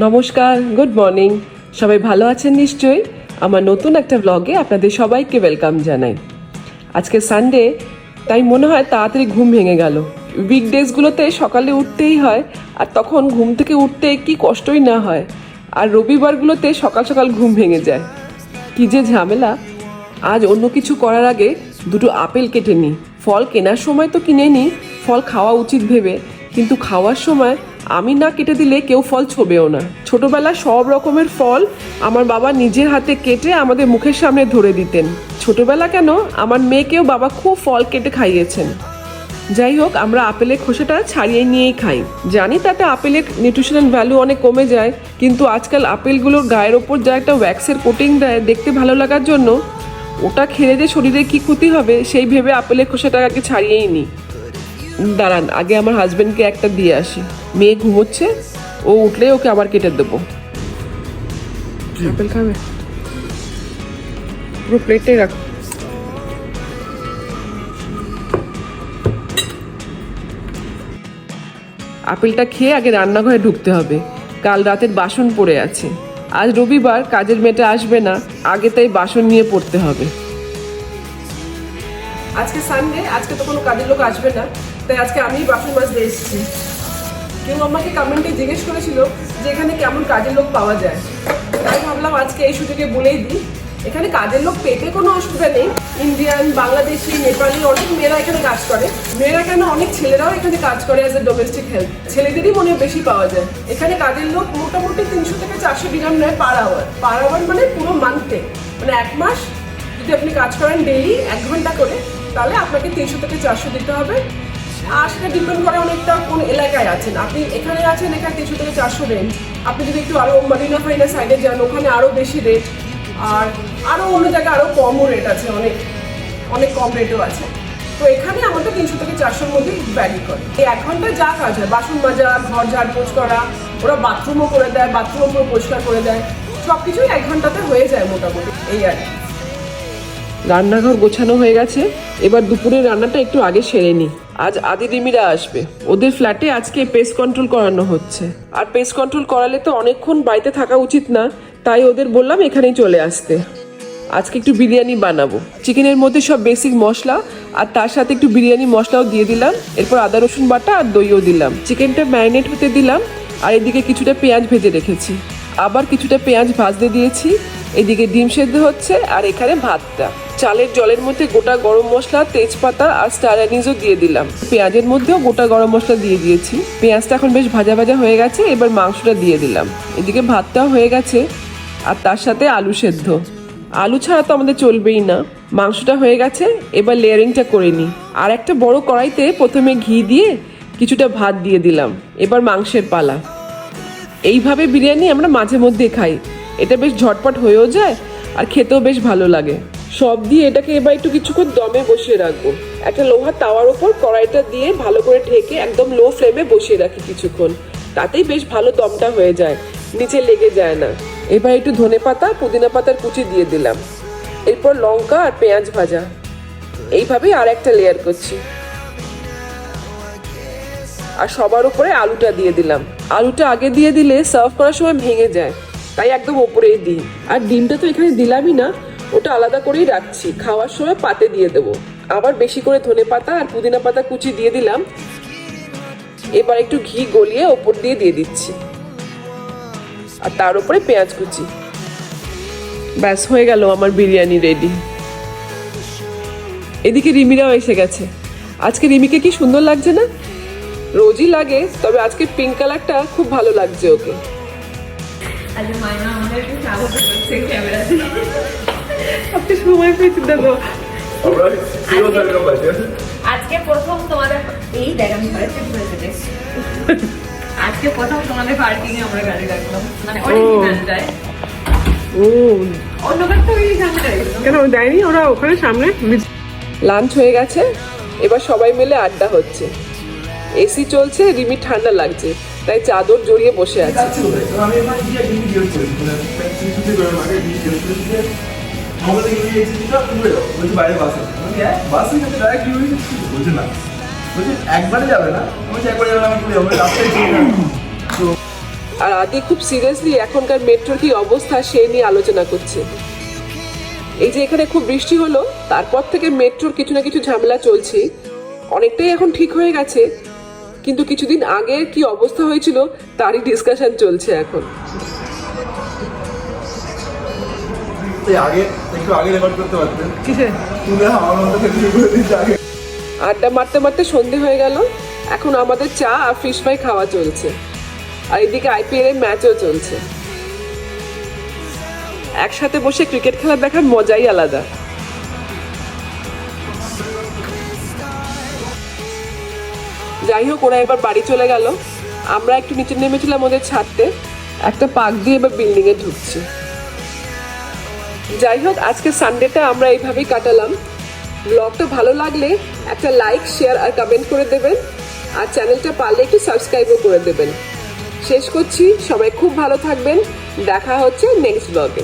নমস্কার good morning সবাই ভালো আছেন নিশ্চয়ই? আমার নতুন একটা ব্লগে আপনাদের সবাইকে ওয়েলকাম জানাই। আজকে সানডে তাই মনে হয় তাড়াতাড়ি ঘুম ভেঙে গেল। উইকডেজগুলোতে সকালে উঠতেই হয়, আর তখন ঘুম থেকে উঠতে কি কষ্টই না হয়। আর রবিবারগুলোতে সকাল সকাল ঘুম ভেঙে যায়। কি যে ঝামেলা। আজ অন্য কিছু করার আগে দুটো আপেল কেটে নিই। ফল কেনার সময় তো কিনে নিই, ফল খাওয়া উচিত ভেবে। কিন্তু খাওয়ার সময় আমি না কেটে দিলে কেউ ফল ছোবেও না। ছোটবেলায় সব রকমের ফল আমার বাবা নিজের হাতে কেটে আমাদের মুখের সামনে ধরে দিতেন। ছোটবেলা কেন? আমার মেয়েকেও বাবা খুব ফল কেটে খাইয়েছেন। যাই হোক, আমরা আপেলের খোসাটা ছাড়িয়ে নিয়েই খাই। জানি তাতে আপেলের নিউট্রিশনাল ভ্যালু অনেক কমে যায়, কিন্তু আজকাল আপেলগুলোর গায়ের ওপর যা একটা ওয়্যাক্সের কোটিং দেয় দেখতে ভালো লাগার জন্য, ওটা খেলে যে শরীরে কি ক্ষতি হবে, সেই ভেবে আপেলের খোসাটা আগে ছাড়িয়েই নিই। দাঁড়ান আগে আমার হাজব্যান্ডকে একটা দিয়ে আসি। মেয়ে ঘুমোচ্ছে ও উঠলে ওকে আবার কেটে দেবো। আপেল খাবে? পুরো প্লেটটাই রাখো। আপেলটা খেয়ে আগে রান্নাঘরে ঢুকতে হবে। কাল রাতের বাসন পড়ে আছে। আজ রবিবার কাজের মেয়েটা আসবে না। আগে তাই বাসন নিয়ে পড়তে হবে। আজকে সানডে আজকে তো কোনো কাজের লোক আসবে না। তাই আজকে আমিই বাসন মাজতে এসেছি। কেউ আমাকে কমেন্টে জিজ্ঞেস করেছিল যে এখানে কেমন কাজের লোক পাওয়া যায়। তাই ভাবলাম আজকে এই সুযোগে বলেই দিই, এখানে কাজের লোক পেতে কোনো অসুবিধা নেই। ইন্ডিয়ান বাংলাদেশি নেপালি অনেক মেয়েরা এখানে কাজ করে। মেয়েরা কেন? অনেক ছেলেরাও এখানে কাজ করে অ্যাজ এ ডোমেস্টিক হেল্প ছেলেদেরই মনে বেশি পাওয়া যায়। এখানে কাজের লোক মোটামুটি তিনশো থেকে চারশো ডিনাম নেয় পার আওয়ার পার আওয়ার মানে পুরো মান্থে মানে এক মাস যদি আপনি কাজ করেন ডেইলি এক ঘণ্টা করে, তাহলে আপনাকে তিনশো থেকে চারশো দিতে হবে। আর সেটা ডিপেন্ড করে অনেকটা কোন এলাকায় আছেন? আপনি এখানে আছেন, এখানে তিনশো থেকে চারশো রেঞ্জ আপনি যদি একটু আরও মারিনা ফাইনা সাইডে যান, ওখানে আরও বেশি রেট আর আরও অন্য জায়গায় আরও কমও রেট আছে, অনেক অনেক কম রেটও আছে। তো এখানে আমাদের তিনশো থেকে চারশোর মধ্যে ভ্যারি করে। এই এক ঘন্টায় যা কাজ হয়, বাসন মাজা, ঘর ঝাড়পোছ করা, ওরা বাথরুমও করে দেয় বাথরুমও পুরো পরিষ্কার করে দেয়। সব কিছুই এক ঘন্টাতে হয়ে যায় মোটামুটি, এই আর কি। রান্নাঘর গোছানো হয়ে গেছে। এবার দুপুরের রান্নাটা একটু আগে সেরে নিই আজ আদি রিমিরা আসবে। ওদের ফ্ল্যাটে আজকে পেস্ট কন্ট্রোল করানো হচ্ছে। আর পেস্ট কন্ট্রোল করালে তো অনেকক্ষণ বাড়িতে থাকা উচিত না। তাই ওদের বললাম এখানেই চলে আসতে। আজকে একটু বিরিয়ানি বানাবো। চিকেনের মধ্যে সব বেসিক মশলা আর তার সাথে একটু বিরিয়ানি মশলাও দিয়ে দিলাম। এরপর আদা, রসুন বাটা আর দইও দিলাম। চিকেনটা ম্যারিনেট হতে দিলাম। আর এদিকে কিছুটা পেঁয়াজ ভেজে রেখেছি। আবার কিছুটা পেঁয়াজ ভাজতে দিয়েছি। এদিকে ডিম সেদ্ধ হচ্ছে আর এখানে ভাতটা। চালের জলের মধ্যে গোটা গরম মশলা, তেজপাতা আর স্টার অ্যানিজও দিয়ে দিলাম। পেঁয়াজের মধ্যেও গোটা গরম মশলা দিয়ে দিয়েছি। পেঁয়াজটা এখন বেশ ভাজা ভাজা হয়ে গেছে, এবার মাংসটা দিয়ে দিলাম। এদিকে ভাতটাও হয়ে গেছে, আর তার সাথে আলু সেদ্ধ। আলু ছাড়া তো আমাদের চলবেই না। মাংসটা হয়ে গেছে, এবার লেয়ারিংটা করে নিই। আর একটা বড় কড়াইতে প্রথমে ঘি দিয়ে কিছুটা ভাত দিয়ে দিলাম। এবার মাংসের পালা। এইভাবে বিরিয়ানি আমরা মাঝে মধ্যে খাই। এটা বেশ ঝটপট হয়েও যায়, আর খেতেও বেশ ভালো লাগে। সব দিয়ে এটাকে এবার একটু কিছুক্ষণ দমে বসিয়ে রাখব। একটা লোহার তাওয়ার ওপর কড়াইটা দিয়ে ভালো করে ঢেকে একদম লো ফ্লেমে বসিয়ে রাখি কিছুক্ষণ। তাতেই বেশ ভালো দমটা হয়ে যায়, নিচে লেগে যায় না। এবার একটু ধনে পাতা, পুদিনা পাতার কুচি দিয়ে দিলাম। এরপর লঙ্কা আর পেঁয়াজ ভাজা। এইভাবেই আর একটা লেয়ার করছি। আর সবার উপরে আলুটা দিয়ে দিলাম। আলুটা আগে দিয়ে দিলে সার্ভ করার সময় ভেঙে যায়, তাই একদম ওপরেই দিই। আর ডিমটা তো এখানে দিলামই না ওটা আলাদা করেই রাখছি। খাওয়ার সময় পাতে দিয়ে দেবো। আবার বেশি করে ধনে পাতা আর পুদিনা পাতা কুচি দিয়ে দিলাম। এবার একটু ঘি গলিয়ে ওপর দিয়ে দিয়ে দিচ্ছি। আর তার উপরে পেঁয়াজ কুচি। ব্যাস, হয়ে গেল আমার বিরিয়ানি রেডি এদিকে রিমিরাও এসে গেছে। আজকে রিমিকে কি সুন্দর লাগছে না? রোজই লাগে, তবে আজকে পিঙ্ক কালারটা খুব ভালো লাগছে ওকে। আজ মায়না আমাদের একটু স্বাগত করছে ক্যামেরাতে। আপনি সময় yes? আজকে প্রথম তোমাদের এই দেখ আমি ঘরে চেক করে আজকে প্রথম তোমাদের পার্কিং এ আমরা গাড়ি রাখলাম। মানে ও। তো ওই সামনে কেন দেয়নি ওরা ওখানে সামনে লাঞ্চ হয়ে গেছে। এবার সবাই মিলে আড্ডা হচ্ছে। এসি চলছে রিমি ঠান্ডা লাগছে। তাই চাদর জড়িয়ে বসে আছে। যাচ্ছি কোথায়? তো আমি এখানে গিয়ে ডিম জিজ্ঞেস করি। তুমি ছুটি করে আমাকে ডিম জিজ্ঞেস করেছি যে, আমাদের এখানে এই এসিটা ঘুরে যাও। বলছি, বাইরে হ্যাঁ। বলছে, না। বলছে, একবারে যাবে না একবারে যাবে আমি যাব। রাস্তায় তো আর আদি খুব সিরিয়াসলি এখনকার মেট্রোর কি অবস্থা সে নিয়ে আলোচনা করছে এই যে এখানে খুব বৃষ্টি হলো তারপর থেকে মেট্রোর কিছু না কিছু ঝামেলা চলছে অনেকটাই এখন ঠিক হয়ে গেছে কিন্তু কিছুদিন আগে কি অবস্থা হয়েছিল তারই ডিসকাশন চলছে এখন এই আগে একটু আগে রেকর্ড করতে পারতেন। তুলে আমার মতো শুরু করে দিয়েছে আগে। আড্ডা মারতে মারতে সন্ধে হয়ে গেল। এখন আমাদের চা আর ফিশ ফ্রাই খাওয়া চলছে। আর এদিকে আইপিএল এর ম্যাচও চলছে। একসাথে বসে ক্রিকেট খেলা দেখার মজাই আলাদা। যাই হোক ওরা এবার বাড়ি চলে গেল। আমরা একটু নিচে নেমেছিলাম ওদের ছাড়তে একটা পাক দিয়ে এবার বিল্ডিং এ ঢুকছি। যাই হোক আজকে সানডেটা আমরা এইভাবেই কাটালাম। ব্লগটা ভালো লাগলে একটা লাইক শেয়ার আর কমেন্ট করে দেবেন। আর চ্যানেলটা পারলে একটু সাবস্ক্রাইবও করে দেবেন। শেষ করছি, সবাই খুব ভালো থাকবেন। দেখা হচ্ছে নেক্সট ব্লগে